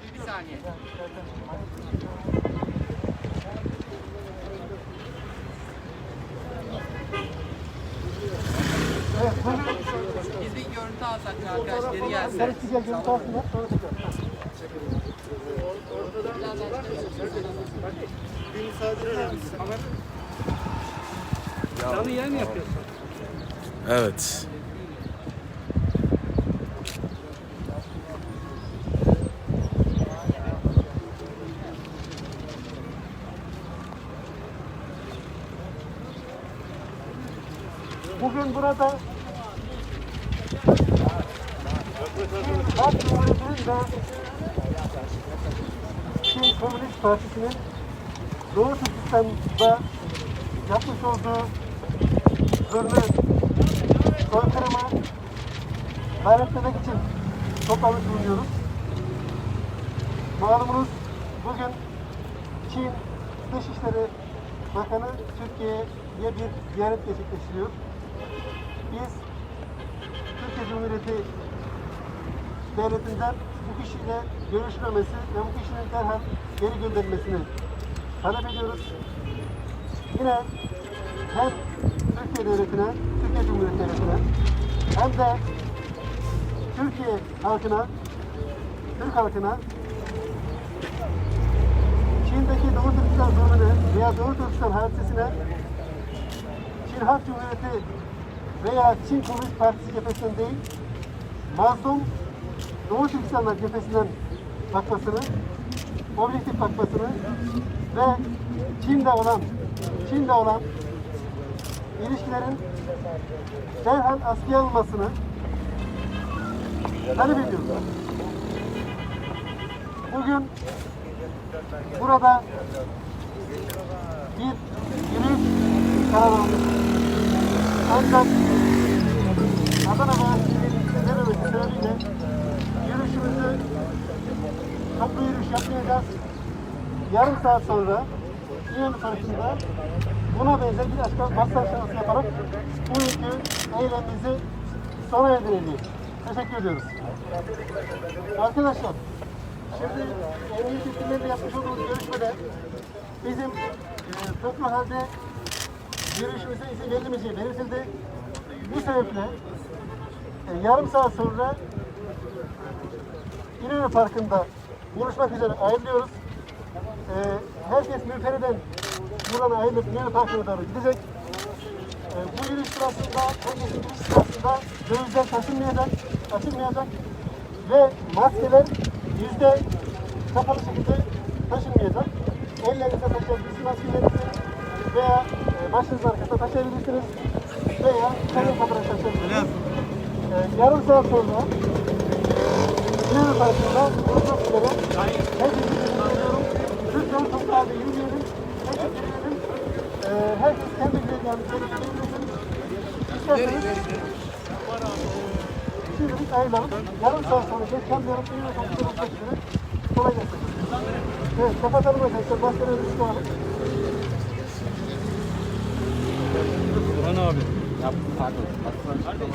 Abi bir saniye. Biz bir görüntü alsak mı arkadaş geri gelse. Sen güzel görüntü alsınlar. Sonra tekrar. Canlı yayın yapıyorsun. Evet. Bugün burada Halk Cumhuriyeti'nin ve Çin Komünist Partisi'nin Doğu Türkistan'da yapmış olduğu zulmü, soykırımı gayretlemek için toplanmış bulunuyoruz. Malumunuz bugün Çin Dışişleri Bakanı Türkiye'ye bir ziyaret gerçekleştiriyor. Biz Türkiye Cumhuriyeti devletinden bu kişiyle görüşmemesi ve bu kişinin derhal geri gönderilmesini talep ediyoruz. Yine hem Türkiye Devleti'ne, Türkiye Cumhuriyeti Devleti'ne hem de Türkiye halkına, Türk halkına Çin'deki Doğu Türkistan zulmüne veya Doğu Türkistan hadisesine Çin Halk Cumhuriyeti veya Çin Komünist Partisi cephesinden değil, mazlum Doğu Türkistanlar cephesinden bakmasını, objektif bakmasını ve Çin'de olan, Çin'de olan ilişkilerin derhal askıya alınmasını talep ediyoruz. Bugün burada bir yürüyüş karar aldık. Ancak Adana veremesi sebebiyle yürüyüşümüzü toplu yürüyüş yapmayacağız. Yarım saat sonra İnönü Parkı'nda buna benzer bir açıklama basın açıklaması yaparak bugünkü eylemimizi sona erdireceğiz. Teşekkür ediyoruz. Arkadaşlar, şimdi emniyet yetkililerle yapmış olduğumuz görüşmede bizim e, toplu halde yürüyüşümüze izin verilmeyeceği belirtildi. Bu sebeple e, yarım saat sonra İnönü Parkı'nda buluşmak üzere ayrılıyoruz. E, herkes münferiden buradan ayrılıp İnönü Parkı'na doğru gidecek. E, bu yürüyüş sırasında, herkesin yürüyüş sırasında dövizler taşınmayacak, açılmayacak ve maskeler yüzde kapalı şekilde taşınmayacak. Ellerinize taşıyabilirsiniz maskelerinizi veya başınızın arkasına taşıyabilirsiniz veya kalem fotoğraf taşıyabilirsiniz. E, yarım saat sonra İnönü Parkı'nda buluşmak üzere herkese teşekkür. Lütfen toplu halde yürüyelim. Herkes yürüyelim. E, herkes kendi güzellerini söyleyebilirsin. İsterseniz Şimdilik ayrılalım. Yarım saat sonra geçen yarım İnönü Parkı'nda buluşmak üzere. Kolay gelsin. Evet, kapatalım arkadaşlar. Maskelerimizi çıkaralım. Burhan abi. Pardon.